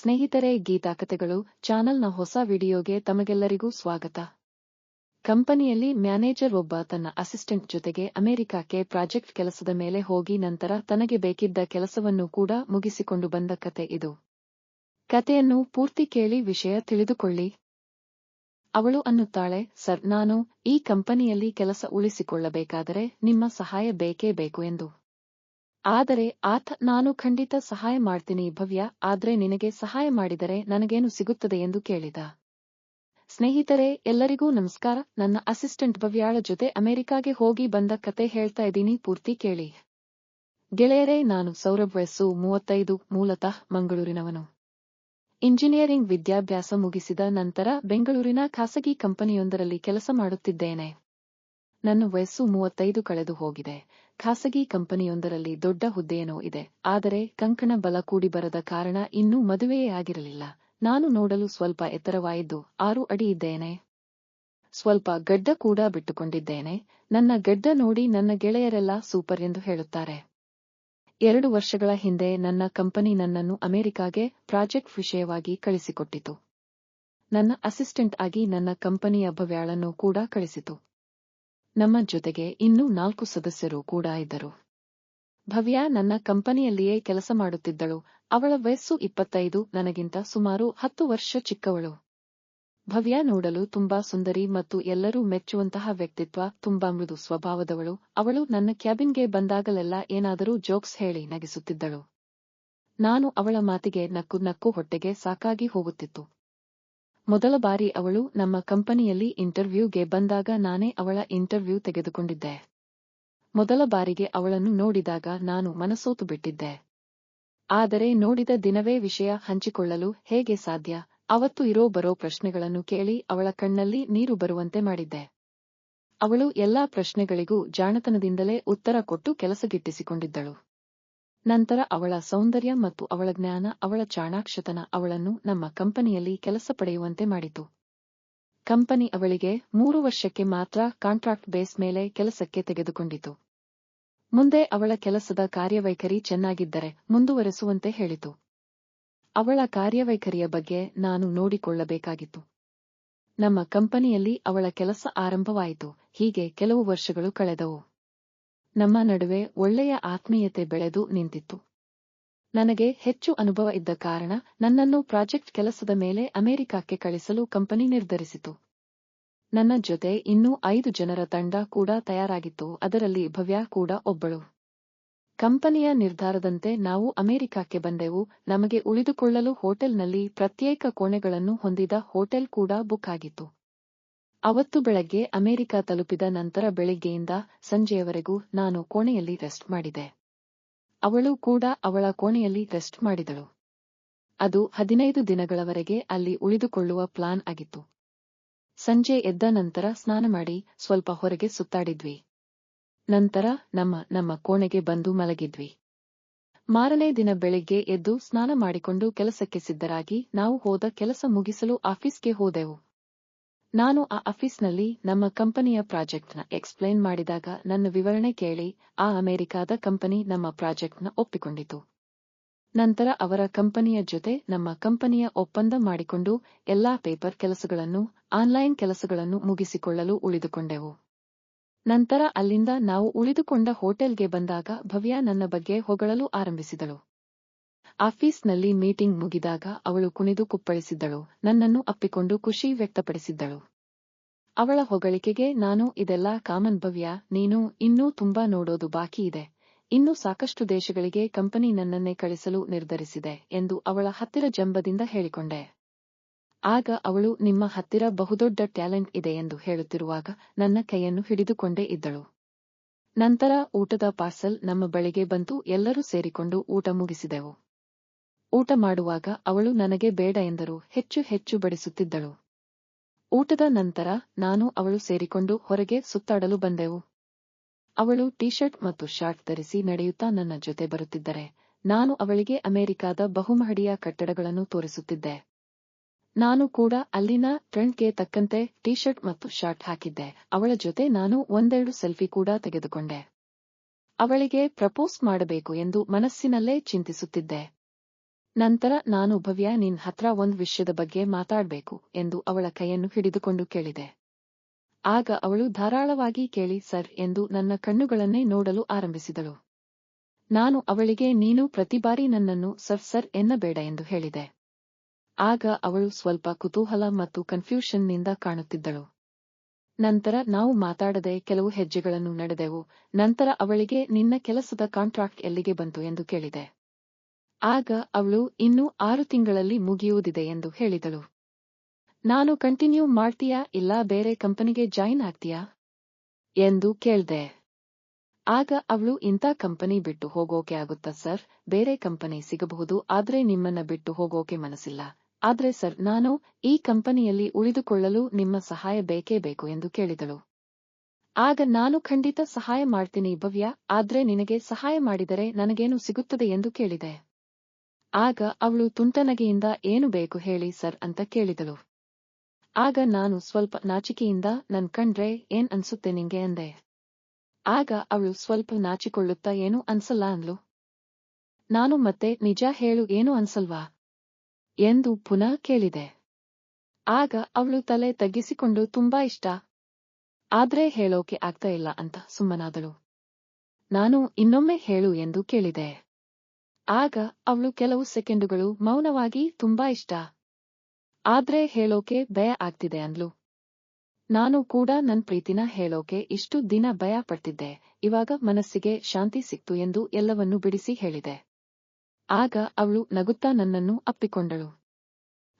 ಸ್ನೇಹಿತರೆ ಗೀತಾಕಥೆಗಳು ಚಾನಲ್ನ ಹೊಸ ವಿಡಿಯೋಗೆ ತಮಗೆಲ್ಲರಿಗೂ ಸ್ವಾಗತ. ಕಂಪನಿಯಲ್ಲಿ ಮ್ಯಾನೇಜರ್ ಒಬ್ಬ ತನ್ನ ಅಸಿಸ್ಟೆಂಟ್ ಜೊತೆಗೆ ಅಮೆರಿಕಕ್ಕೆ ಪ್ರಾಜೆಕ್ಟ್ ಕೆಲಸದ ಮೇಲೆ ಹೋಗಿ ನಂತರ ತನಗೆ ಬೇಕಿದ್ದ ಕೆಲಸವನ್ನು ಕೂಡ ಮುಗಿಸಿಕೊಂಡು ಬಂದ ಕತೆ ಇದು. ಕತೆಯನ್ನು ಪೂರ್ತಿ ಕೇಳಿ ವಿಷಯ ತಿಳಿದುಕೊಳ್ಳಿ. ಅವಳು ಅನ್ನುತ್ತಾಳೆ, ಸರ್, ನಾನು ಈ ಕಂಪನಿಯಲ್ಲಿ ಕೆಲಸ ಉಳಿಸಿಕೊಳ್ಳಬೇಕಾದರೆ ನಿಮ್ಮ ಸಹಾಯ ಬೇಕೇ ಬೇಕು ಎಂದು. ಆದರೆ ಆತ, ನಾನು ಖಂಡಿತ ಸಹಾಯ ಮಾಡ್ತೀನಿ ಭವ್ಯ, ಆದರೆ ನಿನಗೆ ಸಹಾಯ ಮಾಡಿದರೆ ನನಗೇನು ಸಿಗುತ್ತದೆ ಎಂದು ಕೇಳಿದ. ಸ್ನೇಹಿತರೆ, ಎಲ್ಲರಿಗೂ ನಮಸ್ಕಾರ, ನನ್ನ ಅಸಿಸ್ಟೆಂಟ್ ಭವ್ಯಾಳ ಜೊತೆ ಅಮೆರಿಕಾಗೆ ಹೋಗಿ ಬಂದ ಕತೆ ಹೇಳ್ತಾ ಇದ್ದೀನಿ ಪೂರ್ತಿ ಕೇಳಿ. ಗೆಳೆಯರೇ, ನಾನು ಸೌರಭ್ ವಯಸ್ಸು ಮೂವತ್ತೈದು, ಮೂಲತಃ ಮಂಗಳೂರಿನವನು. ಇಂಜಿನಿಯರಿಂಗ್ ವಿದ್ಯಾಭ್ಯಾಸ ಮುಗಿಸಿದ ನಂತರ ಬೆಂಗಳೂರಿನ ಖಾಸಗಿ ಕಂಪನಿಯೊಂದರಲ್ಲಿ ಕೆಲಸ ಮಾಡುತ್ತಿದ್ದೇನೆ. ನನ್ನ ವಯಸ್ಸು ಮೂವತ್ತೈದು ಕಳೆದು ಹೋಗಿದೆ. ಖಾಸಗಿ ಕಂಪನಿಯೊಂದರಲ್ಲಿ ದೊಡ್ಡ ಹುದ್ದೆಯೇನೋ ಇದೆ. ಆದರೆ ಕಂಕಣ ಬಲ ಕೂಡಿ ಬರದ ಕಾರಣ ಇನ್ನೂ ಮದುವೆಯೇ ಆಗಿರಲಿಲ್ಲ. ನಾನು ನೋಡಲು ಸ್ವಲ್ಪ ಎತ್ತರವಾಯಿದ್ದು ಆರು ಅಡಿ ಇದ್ದೇನೆ. ಸ್ವಲ್ಪ ಗಡ್ಡ ಕೂಡ ಬಿಟ್ಟುಕೊಂಡಿದ್ದೇನೆ. ನನ್ನ ಗಡ್ಡ ನೋಡಿ ನನ್ನ ಗೆಳೆಯರೆಲ್ಲ ಸೂಪರ್ ಎಂದು ಹೇಳುತ್ತಾರೆ. ಎರಡು ವರ್ಷಗಳ ಹಿಂದೆ ನನ್ನ ಕಂಪನಿ ನನ್ನನ್ನು ಅಮೆರಿಕಾಗೆ ಪ್ರಾಜೆಕ್ಟ್ ವಿಷಯವಾಗಿ ಕಳಿಸಿಕೊಟ್ಟಿತು. ನನ್ನ ಅಸಿಸ್ಟೆಂಟ್ ಆಗಿ ನನ್ನ ಕಂಪನಿಯ ಭವ್ಯಾಳನ್ನು ಕೂಡ ಕಳಿಸಿತು. ನಮ್ಮ ಜೊತೆಗೆ ಇನ್ನೂ ನಾಲ್ಕು ಸದಸ್ಯರು ಕೂಡ ಇದ್ದರು. ಭವ್ಯ ನನ್ನ ಕಂಪನಿಯಲ್ಲಿಯೇ ಕೆಲಸ ಮಾಡುತ್ತಿದ್ದಳು. ಅವಳ ವಯಸ್ಸು ಇಪ್ಪತ್ತೈದು, ನನಗಿಂತ ಸುಮಾರು ಹತ್ತು ವರ್ಷ ಚಿಕ್ಕವಳು. ಭವ್ಯ ನೋಡಲು ತುಂಬಾ ಸುಂದರಿ ಮತ್ತು ಎಲ್ಲರೂ ಮೆಚ್ಚುವಂತಹ ವ್ಯಕ್ತಿತ್ವ, ತುಂಬಾ ಮೃದು ಸ್ವಭಾವದವಳು. ಅವಳು ನನ್ನ ಕ್ಯಾಬಿನ್ಗೆ ಬಂದಾಗಲೆಲ್ಲ ಏನಾದರೂ ಜೋಕ್ಸ್ ಹೇಳಿ ನಗಿಸುತ್ತಿದ್ದಳು. ನಾನು ಅವಳ ಮಾತಿಗೆ ನಕ್ಕು ನಕ್ಕು ಹೊಟ್ಟೆಗೆ ಸಾಕಾಗಿ ಹೋಗುತ್ತಿತ್ತು. ಮೊದಲ ಬಾರಿ ಅವಳು ನಮ್ಮ ಕಂಪನಿಯಲ್ಲಿ ಇಂಟರ್ವ್ಯೂಗೆ ಬಂದಾಗ ನಾನೇ ಅವಳ ಇಂಟರ್ವ್ಯೂ ತೆಗೆದುಕೊಂಡಿದ್ದೆ. ಮೊದಲ ಬಾರಿಗೆ ಅವಳನ್ನು ನೋಡಿದಾಗ ನಾನು ಮನಸೋತು ಬಿಟ್ಟಿದ್ದೆ. ಆದರೆ ನೋಡಿದ ದಿನವೇ ವಿಷಯ ಹಂಚಿಕೊಳ್ಳಲು ಹೇಗೆ ಸಾಧ್ಯ? ಅವತ್ತು ಇರೋ ಬರೋ ಪ್ರಶ್ನೆಗಳನ್ನು ಕೇಳಿ ಅವಳ ಕಣ್ಣಲ್ಲಿ ನೀರು ಬರುವಂತೆ ಮಾಡಿದ್ದೆ. ಅವಳು ಎಲ್ಲಾ ಪ್ರಶ್ನೆಗಳಿಗೂ ಜಾಣತನದಿಂದಲೇ ಉತ್ತರ ಕೊಟ್ಟು ಕೆಲಸಗಿಟ್ಟಿಸಿಕೊಂಡಿದ್ದಳು. ನಂತರ ಅವಳ ಸೌಂದರ್ಯ ಮತ್ತು ಅವಳ ಜ್ಞಾನ, ಅವಳ ಚಾಣಾಕ್ಷತನ ಅವಳನ್ನು ನಮ್ಮ ಕಂಪನಿಯಲ್ಲಿ ಕೆಲಸ ಪಡೆಯುವಂತೆ ಮಾಡಿತು. ಕಂಪನಿ ಅವಳಿಗೆ ಮೂರು ವರ್ಷಕ್ಕೆ ಮಾತ್ರ ಕಾಂಟ್ರಾಕ್ಟ್ ಬೇಸ್ ಮೇಲೆ ಕೆಲಸಕ್ಕೆ ತೆಗೆದುಕೊಂಡಿತು. ಮುಂದೆ ಅವಳ ಕೆಲಸದ ಕಾರ್ಯವೈಖರಿ ಚೆನ್ನಾಗಿದ್ದರೆ ಮುಂದುವರೆಸುವಂತೆ ಹೇಳಿತು. ಅವಳ ಕಾರ್ಯವೈಖರಿಯ ಬಗ್ಗೆ ನಾನು ನೋಡಿಕೊಳ್ಳಬೇಕಾಗಿತ್ತು. ನಮ್ಮ ಕಂಪನಿಯಲ್ಲಿ ಅವಳ ಕೆಲಸ ಆರಂಭವಾಯಿತು, ಹೀಗೆ ಕೆಲವು ವರ್ಷಗಳು ಕಳೆದವು. ನಮ್ಮ ನಡುವೆ ಒಳ್ಳೆಯ ಆತ್ಮೀಯತೆ ಬೆಳೆದು ನಿಂತಿತ್ತು. ನನಗೆ ಹೆಚ್ಚು ಅನುಭವ ಇದ್ದ ಕಾರಣ ನನ್ನನ್ನು ಪ್ರಾಜೆಕ್ಟ್ ಕೆಲಸದ ಮೇಲೆ ಅಮೆರಿಕಕ್ಕೆ ಕಳಿಸಲು ಕಂಪನಿ ನಿರ್ಧರಿಸಿತು. ನನ್ನ ಜೊತೆ ಇನ್ನೂ ಐದು ಜನರ ತಂಡ ಕೂಡ ತಯಾರಾಗಿತ್ತು, ಅದರಲ್ಲಿ ಭವ್ಯ ಕೂಡ ಒಬ್ಬಳು. ಕಂಪನಿಯ ನಿರ್ಧಾರದಂತೆ ನಾವು ಅಮೆರಿಕಕ್ಕೆ ಬಂದೆವು, ನಮಗೆ ಉಳಿದುಕೊಳ್ಳಲು ಹೋಟೆಲ್ನಲ್ಲಿ ಪ್ರತ್ಯೇಕ ಕೋಣೆಗಳನ್ನು ಹೊಂದಿದ ಹೋಟೆಲ್ ಕೂಡ ಬುಕ್ ಆಗಿತ್ತು. ಅವತ್ತು ಬೆಳಗ್ಗೆ ಅಮೆರಿಕ ತಲುಪಿದ ನಂತರ ಬೆಳಿಗ್ಗೆಯಿಂದ ಸಂಜೆಯವರೆಗೂ ನಾನು ಕೋಣೆಯಲ್ಲಿ ರೆಸ್ಟ್ ಮಾಡಿದೆ. ಅವಳು ಕೂಡ ಅವಳ ಕೋಣೆಯಲ್ಲಿ ರೆಸ್ಟ್ ಮಾಡಿದಳು. ಅದು ಹದಿನೈದು ದಿನಗಳವರೆಗೆ ಅಲ್ಲಿ ಉಳಿದುಕೊಳ್ಳುವ ಪ್ಲಾನ್ ಆಗಿತ್ತು. ಸಂಜೆ ಎದ್ದ ನಂತರ ಸ್ನಾನ ಮಾಡಿ ಸ್ವಲ್ಪ ಹೊರಗೆ ಸುತ್ತಾಡಿದ್ವಿ. ನಂತರ ನಮ್ಮ ನಮ್ಮ ಕೋಣೆಗೆ ಬಂದು ಮಲಗಿದ್ವಿ. ಮಾರನೇ ದಿನ ಬೆಳಿಗ್ಗೆ ಎದ್ದು ಸ್ನಾನ ಮಾಡಿಕೊಂಡು ಕೆಲಸಕ್ಕೆ ಸಿದ್ಧರಾಗಿ ನಾವು ಹೋದ ಕೆಲಸ ಮುಗಿಸಲು ಆಫೀಸ್ಗೆ ಹೋದೆವು. ನಾನು ಆ ಆಫೀಸ್ನಲ್ಲಿ ನಮ್ಮ ಕಂಪನಿಯ ಪ್ರಾಜೆಕ್ಟ್ನ ಎಕ್ಸ್ಪ್ಲೇನ್ ಮಾಡಿದಾಗ ನನ್ನ ವಿವರಣೆ ಕೇಳಿ ಆ ಅಮೆರಿಕಾದ ಕಂಪನಿ ನಮ್ಮ ಪ್ರಾಜೆಕ್ಟ್ನ ಒಪ್ಪಿಕೊಂಡಿತು. ನಂತರ ಅವರ ಕಂಪನಿಯ ಜೊತೆ ನಮ್ಮ ಕಂಪನಿಯ ಒಪ್ಪಂದ ಮಾಡಿಕೊಂಡು ಎಲ್ಲಾ ಪೇಪರ್ ಕೆಲಸಗಳನ್ನು, ಆನ್ಲೈನ್ ಕೆಲಸಗಳನ್ನು ಮುಗಿಸಿಕೊಳ್ಳಲು ಉಳಿದುಕೊಂಡೆವು. ನಂತರ ಅಲ್ಲಿಂದ ನಾವು ಉಳಿದುಕೊಂಡ ಹೋಟೆಲ್ಗೆ ಬಂದಾಗ ಭವ್ಯ ನನ್ನ ಬಗ್ಗೆ ಹೊಗಳಲು ಆರಂಭಿಸಿದಳು. ಆಫೀಸ್ನಲ್ಲಿ ಮೀಟಿಂಗ್ ಮುಗಿದಾಗ ಅವಳು ಕುಣಿದು ಕುಪ್ಪಳಿಸಿದ್ದಳು. ನನ್ನನ್ನು ಅಪ್ಪಿಕೊಂಡು ಖುಷಿ ವ್ಯಕ್ತಪಡಿಸಿದ್ದಳು. ಅವಳ ಹೊಗಳಿಕೆಗೆ, ನಾನು ಇದೆಲ್ಲ ಕಾಮನ್ ಭವ್ಯ. ನೀನು ಇನ್ನೂ ತುಂಬಾ ನೋಡೋದು ಬಾಕಿ ಇದೆ. ಇನ್ನೂ ಸಾಕಷ್ಟು ದೇಶಗಳಿಗೆ ಕಂಪನಿ ನನ್ನನ್ನೇ ಕಳಿಸಲು ನಿರ್ಧರಿಸಿದೆ ಎಂದು ಅವಳ ಹತ್ತಿರ ಜಂಬದಿಂದ ಹೇಳಿಕೊಂಡೆ. ಆಗ ಅವಳು, ನಿಮ್ಮ ಹತ್ತಿರ ಬಹುದೊಡ್ಡ ಟ್ಯಾಲೆಂಟ್ ಇದೆ ಎಂದು ಹೇಳುತ್ತಿರುವಾಗ ನನ್ನ ಕೈಯನ್ನು ಹಿಡಿದುಕೊಂಡೇ ಇದ್ದಳು. ನಂತರ ಊಟದ ಪಾರ್ಸಲ್ ನಮ್ಮ ಬಳಿಗೆ ಬಂತು. ಎಲ್ಲರೂ ಸೇರಿಕೊಂಡು ಊಟ ಮುಗಿಸಿದೆವು. ಊಟ ಮಾಡುವಾಗ ಅವಳು ನನಗೆ ಬೇಡ ಎಂದರು. ಹೆಚ್ಚು ಹೆಚ್ಚು ಬಡಿಸುತ್ತಿದ್ದಳು. ಊಟದ ನಂತರ ನಾನು ಅವಳು ಸೇರಿಕೊಂಡು ಹೊರಗೆ ಸುತ್ತಾಡಲು ಬಂದೆವು. ಅವಳು ಟಿ ಶರ್ಟ್ ಮತ್ತು ಶಾರ್ಟ್ ಧರಿಸಿ ನಡೆಯುತ್ತಾ ನನ್ನ ಜೊತೆ ಬರುತ್ತಿದ್ದರೆ, ನಾನು ಅವಳಿಗೆ ಅಮೆರಿಕಾದ ಬಹುಮಹಡಿಯ ಕಟ್ಟಡಗಳನ್ನು ತೋರಿಸುತ್ತಿದ್ದೆ. ನಾನು ಕೂಡ ಅಲ್ಲಿನ ಟ್ರೆಂಡ್ಗೆ ತಕ್ಕಂತೆ ಟಿ ಶರ್ಟ್ ಮತ್ತು ಶಾರ್ಟ್ ಹಾಕಿದ್ದೆ. ಅವಳ ಜೊತೆ ನಾನು ಒಂದೆರಡು ಸೆಲ್ಫಿ ಕೂಡ ತೆಗೆದುಕೊಂಡೆ. ಅವಳಿಗೆ ಪ್ರಪೋಸ್ ಮಾಡಬೇಕು ಎಂದು ಮನಸ್ಸಿನಲ್ಲೇ ಚಿಂತಿಸುತ್ತಿದ್ದೆ. ನಂತರ ನಾನು ಭವ್ಯ ನಿನ್ ಹತ್ರ ಒಂದ್ ವಿಷಯದ ಬಗ್ಗೆ ಮಾತಾಡ್ಬೇಕು ಎಂದು ಅವಳ ಕೈಯನ್ನು ಹಿಡಿದುಕೊಂಡು ಕೇಳಿದೆ. ಆಗ ಅವಳು ಧಾರಾಳವಾಗಿ ಕೇಳಿ, ಸರ್ ಎಂದು ನನ್ನ ಕಣ್ಣುಗಳನ್ನೇ ನೋಡಲು ಆರಂಭಿಸಿದಳು. ನಾನು ಅವಳಿಗೆ, ನೀನು ಪ್ರತಿ ಬಾರಿ ನನ್ನನ್ನು ಸರ್ ಸರ್ ಎನ್ನಬೇಡ ಎಂದು ಹೇಳಿದೆ. ಆಗ ಅವಳು ಸ್ವಲ್ಪ ಕುತೂಹಲ ಮತ್ತು ಕನ್ಫ್ಯೂಷನ್ನಿಂದ ಕಾಣುತ್ತಿದ್ದಳು. ನಂತರ, ನಾವು ಮಾತಾಡದೆ ಕೆಲವು ಹೆಜ್ಜೆಗಳನ್ನು ನಡೆದೆವು. ನಂತರ ಅವಳಿಗೆ, ನಿನ್ನ ಕೆಲಸದ ಕಾಂಟ್ರಾಕ್ಟ್ ಎಲ್ಲಿಗೆ ಬಂತು? ಎಂದು ಕೇಳಿದೆ. ಆಗ ಅವಳು ಇನ್ನೂ ಆರು ತಿಂಗಳಲ್ಲಿ ಮುಗಿಯುವುದಿದೆ ಎಂದು ಹೇಳಿದಳು. ನಾನು ಕಂಟಿನ್ಯೂ ಮಾಡ್ತೀಯಾ ಇಲ್ಲ ಬೇರೆ ಕಂಪನಿಗೆ ಜಾಯಿನ್ ಆಗ್ತೀಯಾ? ಎಂದು ಕೇಳ್ದೆ. ಆಗ ಅವಳು, ಇಂಥ ಕಂಪನಿ ಬಿಟ್ಟು ಹೋಗೋಕೆ ಆಗುತ್ತಾ ಸರ್? ಬೇರೆ ಕಂಪನಿ ಸಿಗಬಹುದು, ಆದ್ರೆ ನಿಮ್ಮನ್ನ ಬಿಟ್ಟು ಹೋಗೋಕೆ ಮನಸ್ಸಿಲ್ಲ. ಆದ್ರೆ ಸರ್, ನಾನು ಈ ಕಂಪನಿಯಲ್ಲಿ ಉಳಿದುಕೊಳ್ಳಲು ನಿಮ್ಮ ಸಹಾಯ ಬೇಕೇ ಬೇಕು ಎಂದು ಕೇಳಿದಳು. ಆಗ, ನಾನು ಖಂಡಿತ ಸಹಾಯ ಮಾಡ್ತೀನಿ ಭವ್ಯ, ಆದ್ರೆ ನಿನಗೆ ಸಹಾಯ ಮಾಡಿದರೆ ನನಗೇನು ಸಿಗುತ್ತದೆ ಎಂದು ಕೇಳಿದೆ. ಆಗ ಅವಳು ತುಂಟನಗೆಯಿಂದ ಏನು ಬೇಕು ಹೇಳಿ ಸರ್ ಅಂತ ಕೇಳಿದಳು. ಆಗ ನಾನು ಸ್ವಲ್ಪ ನಾಚಿಕೆಯಿಂದ ನನ್ ಕಂಡ್ರೆ ಏನ್ ಅನ್ಸುತ್ತೆ ನಿಂಗೆ ಅಂದೆ. ಆಗ ಅವಳು ಸ್ವಲ್ಪ ನಾಚಿಕೊಳ್ಳುತ್ತಾ ಏನು ಅನ್ಸಲ್ಲ ಅಂದ್ಲು. ನಾನು ಮತ್ತೆ ನಿಜ ಹೇಳು ಏನು ಅನ್ಸಲ್ವಾ? ಎಂದು ಪುನಃ ಕೇಳಿದೆ. ಆಗ ಅವಳು ತಲೆ ತಗ್ಗಿಸಿಕೊಂಡು ತುಂಬಾ ಇಷ್ಟ. ಆದ್ರೆ ಹೇಳೋಕೆ ಆಗ್ತಾ ಇಲ್ಲ ಅಂತ ಸುಮ್ಮನಾದಳು. ನಾನು ಇನ್ನೊಮ್ಮೆ ಹೇಳು ಎಂದು ಕೇಳಿದೆ. ಆಗ ಅವಳು ಕೆಲವು ಸೆಕೆಂಡುಗಳು ಮೌನವಾಗಿ ತುಂಬಾ ಇಷ್ಟ. ಆದ್ರೆ ಹೇಳೋಕೆ ಭಯ ಆಗ್ತಿದೆ ಅಂದ್ಲು. ನಾನು ಕೂಡ ನನ್ ಪ್ರೀತಿನ ಹೇಳೋಕೆ ಇಷ್ಟು ದಿನ ಭಯ ಪಡ್ತಿದ್ದೆ. ಇವಾಗ ಮನಸ್ಸಿಗೆ ಶಾಂತಿ ಸಿಕ್ತು ಎಂದು ಎಲ್ಲವನ್ನೂ ಬಿಡಿಸಿ ಹೇಳಿದೆ. ಆಗ ಅವಳು ನಗುತ್ತಾ ನನ್ನನ್ನು ಅಪ್ಪಿಕೊಂಡಳು.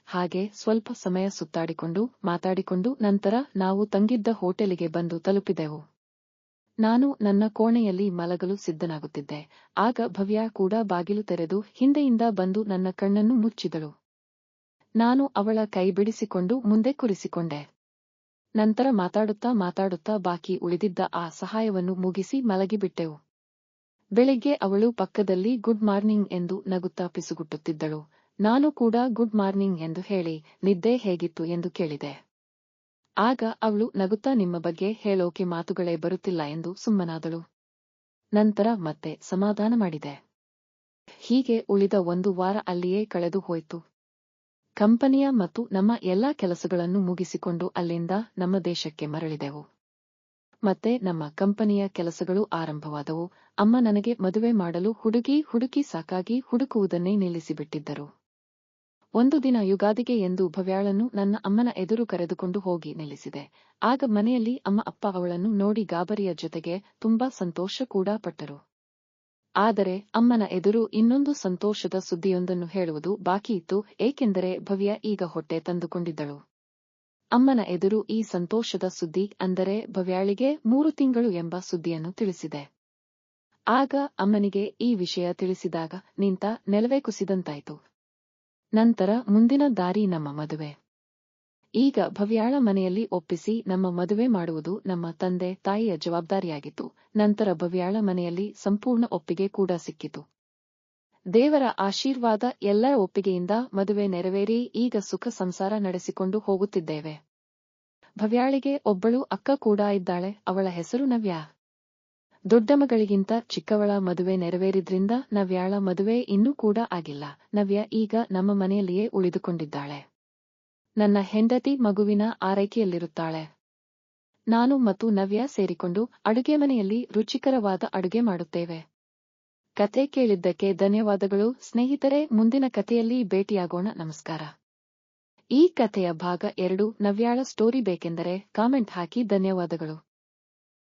ಹಾಗೆ ಸ್ವಲ್ಪ ಸಮಯ ಸುತ್ತಾಡಿಕೊಂಡು ಮಾತಾಡಿಕೊಂಡು ನಂತರ ನಾವು ತಂಗಿದ್ದ ಹೋಟೆಲಿಗೆ ಬಂದು ತಲುಪಿದೆವು. ನಾನು ನನ್ನ ಕೋಣೆಯಲ್ಲಿ ಮಲಗಲು ಸಿದ್ಧನಾಗುತ್ತಿದ್ದೆ. ಆಗ ಭವ್ಯ ಕೂಡ ಬಾಗಿಲು ತೆರೆದು ಹಿಂದೆಯಿಂದ ಬಂದು ನನ್ನ ಕಣ್ಣನ್ನು ಮುಚ್ಚಿದಳು. ನಾನು ಅವಳ ಕೈ ಬಿಡಿಸಿಕೊಂಡು ಮುಂದೆ ಕುರಿಸಿಕೊಂಡೆ. ನಂತರ ಮಾತಾಡುತ್ತಾ ಮಾತಾಡುತ್ತಾ ಬಾಕಿ ಉಳಿದಿದ್ದ ಆ ಸಹಾಯವನ್ನು ಮುಗಿಸಿ ಮಲಗಿಬಿಟ್ಟೆವು. ಬೆಳಿಗ್ಗೆ ಅವಳು ಪಕ್ಕದಲ್ಲಿ ಗುಡ್ ಮಾರ್ನಿಂಗ್ ಎಂದು ನಗುತ್ತಾ ಪಿಸುಗುಟ್ಟುತ್ತಿದ್ದಳು. ನಾನು ಕೂಡ ಗುಡ್ ಮಾರ್ನಿಂಗ್ ಎಂದು ಹೇಳಿ, ನಿದ್ದೆ ಹೇಗಿತ್ತು? ಎಂದು ಕೇಳಿದೆ. ಆಗ ಅವಳು ನಗುತ್ತಾ ನಿಮ್ಮ ಬಗ್ಗೆ ಹೇಳೋಕೆ ಮಾತುಗಳೇ ಬರುತ್ತಿಲ್ಲ ಎಂದು ಸುಮ್ಮನಾದಳು. ನಂತರ ಮತ್ತೆ ಸಮಾಧಾನ ಮಾಡಿದೆ. ಹೀಗೆ ಉಳಿದ ಒಂದು ವಾರ ಅಲ್ಲಿಯೇ ಕಳೆದು ಹೋಯಿತು. ಕಂಪನಿಯ ಮತ್ತು ನಮ್ಮ ಎಲ್ಲಾ ಕೆಲಸಗಳನ್ನು ಮುಗಿಸಿಕೊಂಡು ಅಲ್ಲಿಂದ ನಮ್ಮ ದೇಶಕ್ಕೆ ಮರಳಿದೆವು. ಮತ್ತೆ ನಮ್ಮ ಕಂಪನಿಯ ಕೆಲಸಗಳು ಆರಂಭವಾದವು. ಅಮ್ಮ ನನಗೆ ಮದುವೆ ಮಾಡಲು ಹುಡುಗಿ ಹುಡುಕಿ ಸಾಕಾಗಿ ಹುಡುಕುವುದನ್ನೇ ನಿಲ್ಲಿಸಿಬಿಟ್ಟಿದ್ದರು. ಒಂದು ದಿನ ಯುಗಾದಿಗೆ ಎಂದು ಭವ್ಯಾಳನ್ನು ನನ್ನ ಅಮ್ಮನ ಎದುರು ಕರೆದುಕೊಂಡು ಹೋಗಿ ನಿಲ್ಲಿಸಿದೆ. ಆಗ ಮನೆಯಲ್ಲಿ ಅಮ್ಮ ಅಪ್ಪ ಅವಳನ್ನು ನೋಡಿ ಗಾಬರಿಯ ಜೊತೆಗೆ ತುಂಬಾ ಸಂತೋಷ ಕೂಡ ಪಟ್ಟರು. ಆದರೆ ಅಮ್ಮನ ಎದುರು ಇನ್ನೊಂದು ಸಂತೋಷದ ಸುದ್ದಿಯೊಂದನ್ನು ಹೇಳುವುದು ಬಾಕಿಯಿತ್ತು ಏಕೆಂದರೆ ಭವ್ಯ ಈಗ ಹೊಟ್ಟೆ ತಂದುಕೊಂಡಿದ್ದಳು. ಅಮ್ಮನ ಎದುರು ಈ ಸಂತೋಷದ ಸುದ್ದಿ ಅಂದರೆ ಭವ್ಯಾಳಿಗೆ ಮೂರು ತಿಂಗಳು ಎಂಬ ಸುದ್ದಿಯನ್ನು ತಿಳಿಸಿದೆ. ಆಗ ಅಮ್ಮನಿಗೆ ಈ ವಿಷಯ ತಿಳಿಸಿದಾಗ ನಿಂತ ನೆಲವೇ ಕುಸಿದಂತಾಯ್ತು. ನಂತರ ಮುಂದಿನ ದಾರಿ ನಮ್ಮ ಮದುವೆ. ಈಗ ಭವ್ಯಾಳ ಮನೆಯಲ್ಲಿ ಒಪ್ಪಿಸಿ ನಮ್ಮ ಮದುವೆ ಮಾಡುವುದು ನಮ್ಮ ತಂದೆ ತಾಯಿಯ ಜವಾಬ್ದಾರಿಯಾಗಿತ್ತು. ನಂತರ ಭವ್ಯಾಳ ಮನೆಯಲ್ಲಿ ಸಂಪೂರ್ಣ ಒಪ್ಪಿಗೆ ಕೂಡ ಸಿಕ್ಕಿತು. ದೇವರ ಆಶೀರ್ವಾದ ಎಲ್ಲರ ಒಪ್ಪಿಗೆಯಿಂದ ಮದುವೆ ನೆರವೇರಿ ಈಗ ಸುಖ ಸಂಸಾರ ನಡೆಸಿಕೊಂಡು ಹೋಗುತ್ತಿದ್ದೇವೆ. ಭವ್ಯಾಳಿಗೆ ಒಬ್ಬಳು ಅಕ್ಕ ಕೂಡ ಇದ್ದಾಳೆ. ಅವಳ ಹೆಸರು ನವ್ಯ. ದೊಡ್ಡ ಮಗಳಿಗಿಂತ ಚಿಕ್ಕವಳ ಮದುವೆ ನೆರವೇರಿದ್ರಿಂದ ನವ್ಯಾಳ ಮದುವೆ ಇನ್ನೂ ಕೂಡ ಆಗಿಲ್ಲ. ನವ್ಯ ಈಗ ನಮ್ಮ ಮನೆಯಲ್ಲಿಯೇ ಉಳಿದುಕೊಂಡಿದ್ದಾಳೆ. ನನ್ನ ಹೆಂಡತಿ ಮಗುವಿನ ಆರೈಕೆಯಲ್ಲಿರುತ್ತಾಳೆ. ನಾನು ಮತ್ತು ನವ್ಯ ಸೇರಿಕೊಂಡು ಅಡುಗೆ ಮನೆಯಲ್ಲಿ ರುಚಿಕರವಾದ ಅಡುಗೆ ಮಾಡುತ್ತೇವೆ. ಕತೆ ಕೇಳಿದ್ದಕ್ಕೆ ಧನ್ಯವಾದಗಳು. ಸ್ನೇಹಿತರೆ, ಮುಂದಿನ ಕಥೆಯಲ್ಲಿ ಭೇಟಿಯಾಗೋಣ. ನಮಸ್ಕಾರ. ಈ ಕಥೆಯ ಭಾಗ ಎರಡು. ನವ್ಯಾಳ ಸ್ಟೋರಿ ಬೇಕೆಂದರೆ ಕಾಮೆಂಟ್ ಹಾಕಿ ಧನ್ಯವಾದಗಳು.